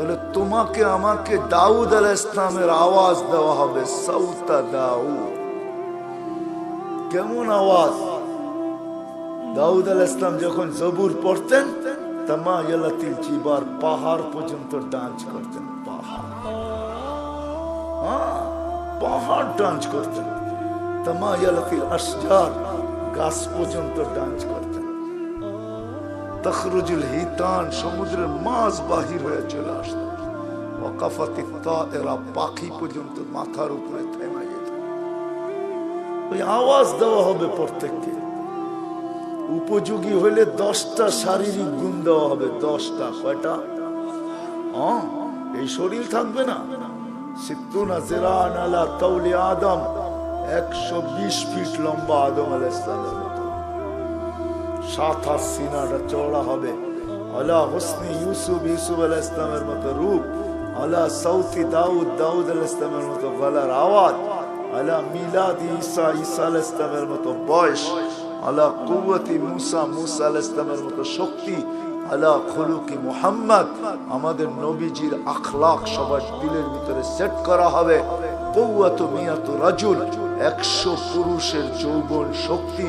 তাহলে তোমাকে আমাকে দাউদ আল ইসলামের আওয়াজ দেওয়া হবে সৌতা দাউদ। কেমন আওয়াজ? দাউদ আল ইসলাম যখন জবুর পড়তেন, তামা ইয়ালাতিল জিবার পাহাড় পর্যন্ত ডান্স করতেন, পাহাড়। হ্যাঁ ডান্স করতেন। তামা ইয়ালাতিল আসজার গাছ পর্যন্ত ডান্স করতেন। তখরুজুল হিতান সমুদ্রের মাছ বাহির হয়ে চলে আসত। ওয়াকাফাতি এরা পাখি পর্যন্ত মাথার উপরে থেমে যেত। ওই আওয়াজ দেওয়া হবে প্রত্যেককে। উপযোগী হলে দশটা শারীরিক গুণ দেওয়া হবে, দশটা। কয়টা? এই শরীর থাকবে না। সিদ্ধুনা জেরান আলা তৌলি আদম, একশো বিশ ফিট লম্বা আদম আল ইসলামের মতো চওড়া হবে। হোসনি ইউসুফ ইউসুফ আল ইসলামের মতো রূপ। দাউদ দাউদ ইসলামের মতো গলার আওয়াজ। ইসলামের মতো বয়স। মুসা মুসা ইসলামের মতো শক্তি। খুলুকি মুহাম্মদ। আমাদের নবীজির আখলাখ সবার দিলের ভিতরে সেট করা হবে। কৌয়াত মিয়াত রাজুল, একশো পুরুষের যৌবন শক্তি।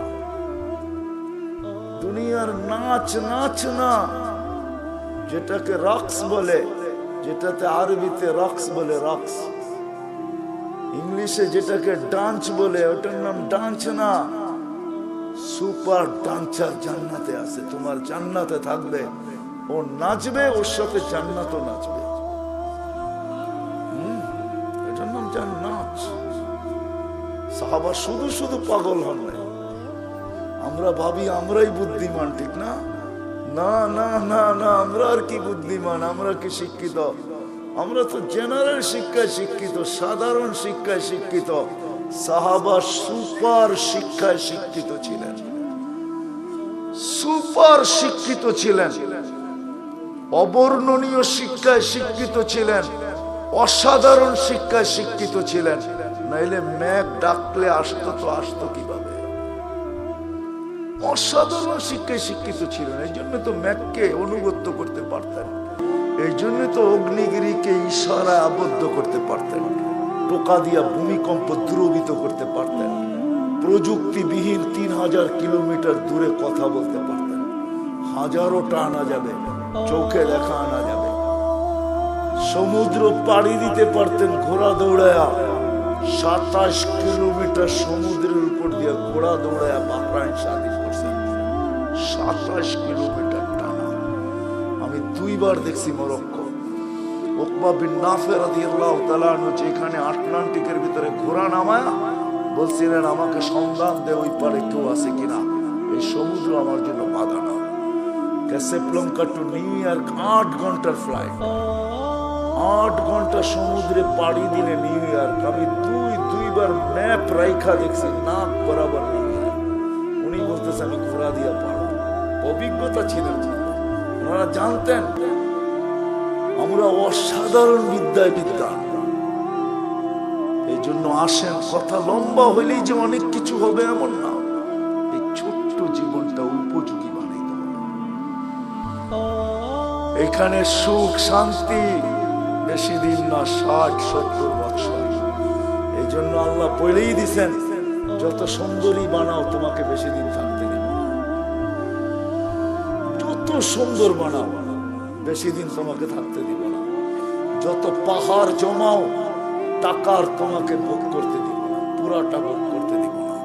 দুনিয়ার নাচ নাচ না। যেটাকে রক্স বলে, যেটাতে আরবিতে রক্স বলে রক্স। ইংলিশে যেটাকে ডান্স বলে, ওটার নাম ডান্স না। সুপার ডান্সার জান্নাতে আছে, তোমার জান্নাতে থাকবে। ও নাচবে, ওর সাথে জান্নাতও নাচবে। সাহাবা শুধু শুধু পাগল হন নাই। আমরা ভাবি আমরাই বুদ্ধিমান, ঠিক না? না না না না, আমরা আর কি বুদ্ধিমান? আমরা কি শিক্ষিত? আমরা তো জেনারেল শিক্ষায় শিক্ষিত, সাধারণ শিক্ষায় শিক্ষিত, সাহাবা সুপার শিক্ষায় শিক্ষিত ছিলেন। সুপার শিক্ষিত ছিলেন। অবর্ণনীয় শিক্ষায় শিক্ষিত ছিলেন। অসাধারণ শিক্ষায় শিক্ষিত ছিলেন। নাইলে ম্যাক ডাকলে আসতো তো আসতো কীভাবে? অসাধারণ শিক্ষায় শিক্ষিত ছিলেন। এই জন্য তো ম্যাককে অনুগত্য করতে পারতেন। এই জন্য তো অগ্নিগিরিকে ইশারায় আবদ্ধ করতে পারতেন। টোকা দিয়া ভূমিকম্প দ্রবিত করতে পারতেন। প্রযুক্তিবিহীন তিন হাজার কিলোমিটার দূরে কথা বলতে পারতেন। হাজারো টানা যাবে, চোখে দেখা আনা যাবে। সমুদ্র পাড়ি দিতে পারতেন ঘোড়া দৌড়ায়া। সাতাশ কিলোমিটার সমুদ্রের উপর দিয়ে ঘোড়া দৌড়ায়া বাহরাইন করছেন সাতাশ কিলোমিটার টানা। আমি দুইবার দেখছি মরক্কো। ওকবা বিন নাফে রাদিয়াল্লাহু তাআলা আনহু যেখানে আটলান্টিকের ভিতরে ঘোড়া নামায়া বলছিলেন, আমাকে সন্ধান দে, ওই পারে কেউ আছে কিনা? এই সমুদ্র আমার জন্য বাধা না ক্যাসেপ্লঙ্কা টু নিউ ইয়র্ক আট ঘণ্টার ফ্লাইট আট ঘণ্টা সমুদ্রে পাড়ি দিলে নিউ ইয়র্ক। আমি দুই, দুইবার ম্যাপ রাইখা দেখছি, নাক বরাবর নিউ ইয়র্ক। উনি বলতেছে, আমি ঘোরা দিয়া পারব অভিজ্ঞতা ছিল। ওনারা জানতেন আমরা অসাধারণ বিদ্যায় বিদ্যান। এই জন্য আসেন, কথা লম্বা হইলেই যে অনেক কিছু হবে এমন না। এই ছোট্ট জীবনটা উপযোগী বানাইতে হবে। এখানে সুখ, শান্তি বেশি দিন না, ষাট, সত্তর বছর। এই জন্য আল্লাহ বলেই দিছেন, যত সুন্দরী বানাও, তোমাকে বেশি দিন থাকতে সুন্দর বানাও। বেশি দিন তোমাকে থাকতে দিব না। যত পাহাড় জমাও টাকার তোমাকে ভোগ করতে দিব না। পুরাটা ভোগ করতে দিব না।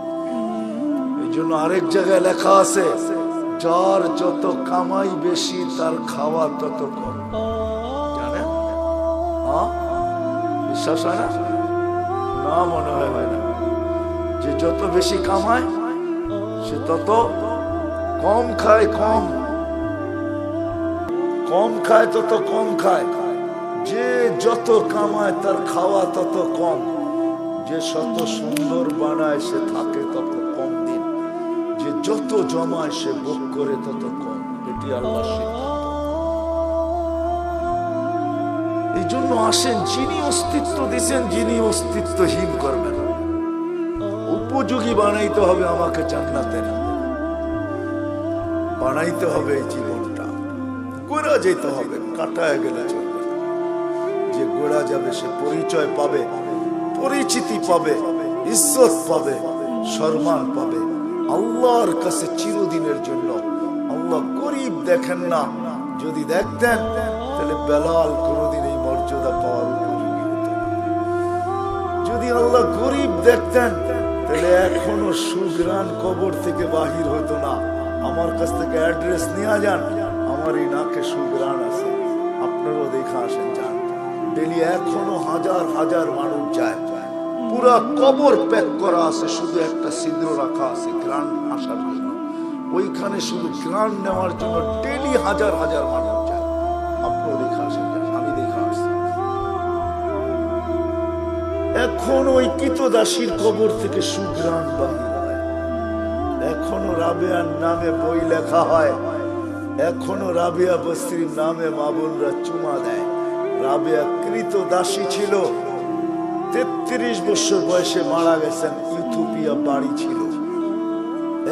এই জন্য আরেক জায়গায় লেখা আছে, যার যত কামাই বেশি, তার খাওয়া তত কম? বিশ্বাস হয় না? না মনে হয় হয় না। যে যত বেশি কামায়, সে তত কম খায়, কম। কম খায়, তত কম খায়। যে যত কামায়, তার খাওয়া তত কম। যে শত সুন্দর বানায়, সে থাকে তত কম দিন। যে যত জমায়, সে ভোগ করে তত কম। এটি আল্লাহ এই জন্য আসেন, যিনি অস্তিত্ব দিচ্ছেন যিনি অস্তিত্বহীন করবেন উপযোগী বানাইতে হবে আমাকে জান্নাতে বানাইতে হবে এই জীবনটা গোড়া যেতে হবে, কাটায় গেলে চলবে। যে গোড়া যাবে, সে পরিচয় পাবে, পরিচিতি পাবে, ইজ্জত পাবে, সম্মান পাবে। আল্লাহর কাছে চিরদিনের জন্য আল্লাহ গরিব দেখেন না, যদি দেখতেন, তাহলে বেলাল কোনোদিন এই মর্যাদা পাওয়ার। যদি আল্লাহ গরিব দেখতেন, তাহলে এখনও সুগ্রান কবর থেকে বাহির হতো না। আমার কাছ থেকে অ্যাড্রেস নেওয়া যান আমার এই নাকে সুগ্রান আছে। আপনারাও দেখা আসেন, যান। ডেলি এখনও হাজার হাজার মানুষ যায়। পুরা কবর প্যাক করা আছে, শুধু একটা ছিদ্র রাখা আছে, গ্রান আসার জন্য। ওইখানে শুধু গ্রান নেওয়ার জন্য ডেলি হাজার হাজার মানুষ যায়। আপনারাও দেখা আসেন এখন ওই কিতদাসীর কবর থেকে সুগ্রাণ বাহির এখনও রাবেয়ার নামে বই লেখা হয়। এখনও রাবিয়া বস্তির নামে মাবুনরা চুমা দেয়। রাবেয়া কৃত দাসী ছিল। তেত্রিশ বছর বয়সে মারা গেছেন ইথোপিয়া বাড়ি ছিল।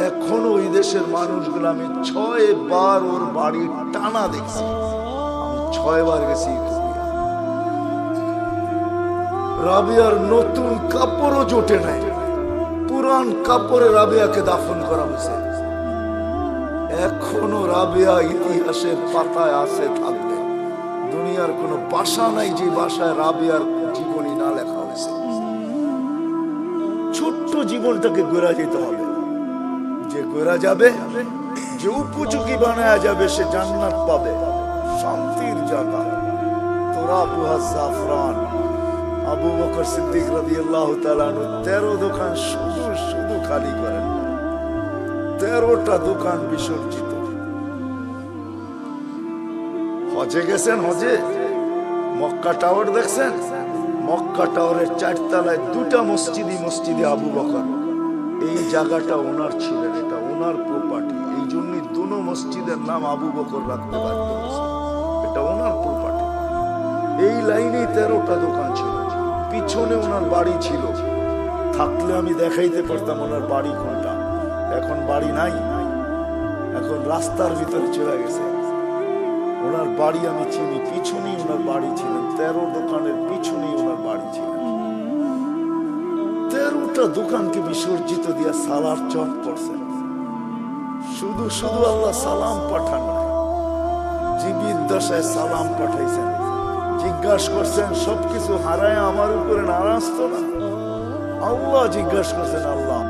এখনও ওই দেশের মানুষগুলো আমি ছয় বার ওর বাড়ির টানা দেখছি। ছয় বার গেছি রাবিয়ার নতুন কাপড়ও জোটে নাই। পুরান কাপড়ে রাবিয়াকে দাফন করা হয়েছে। এখনও রাবিয়া ইতিহাসের পাতায় আছে থাকবে। দুনিয়ার কোনো বাসা নাই যে বাসায় রাবিয়ার জীবনী না লেখা হয়েছে। ছোট্ট জীবনটাকে গোড়া যেতে হবে। যে গোড়া যাবে, যে উপযোগী বানায়া যাবে, সে জান্নাত পাবে। শান্তির জায়গা। তোরা জাফরান। আবু বকর সিদ্দিক রাদিয়াল্লাহু তাআলা তেরো দোকান শুধু শুধু খালি করেন। তেরোটা দোকান বিসর্জিত। হজে গেছেন হজে? মক্কা টাওয়ার দেখছেন? মক্কা টাওয়ারের চারতলায় দুটা মসজিদই মসজিদে আবু বকর। এই জায়গাটা ওনার ছিলেন, এটা ওনার প্রপার্টি এই জন্যই দুনো মসজিদের নাম আবু বকর রাখতে বাধ্য এটা ওনার প্রপার্টি এই লাইনে তেরোটা দোকান ছিল। পিছনে ওনার বাড়ি ছিল। থাকলে আমি দেখাইতে পারতাম ওনার বাড়ি কোনটা। বাড়ি নাই। এখন রাস্তার ভিতরে চলে গেছে। ওনার বাড়ি আমি চিনি, পিছনেই ওনার বাড়ি ছিলেন। তেরো দোকানের পিছনেই ওনার বাড়ি ছিলেন। তেরোটা দোকানকে বিসর্জিত দিয়া সালার চট করছেন শুধু শুধু আল্লাহ সালাম পাঠান জীবিত দশায় সালাম পাঠাইছেন। জিজ্ঞাসা করছেন, সবকিছু হারায় আমার উপরে নারাজ তো না? আল্লাহ জিজ্ঞাসা করছেন, আল্লাহ।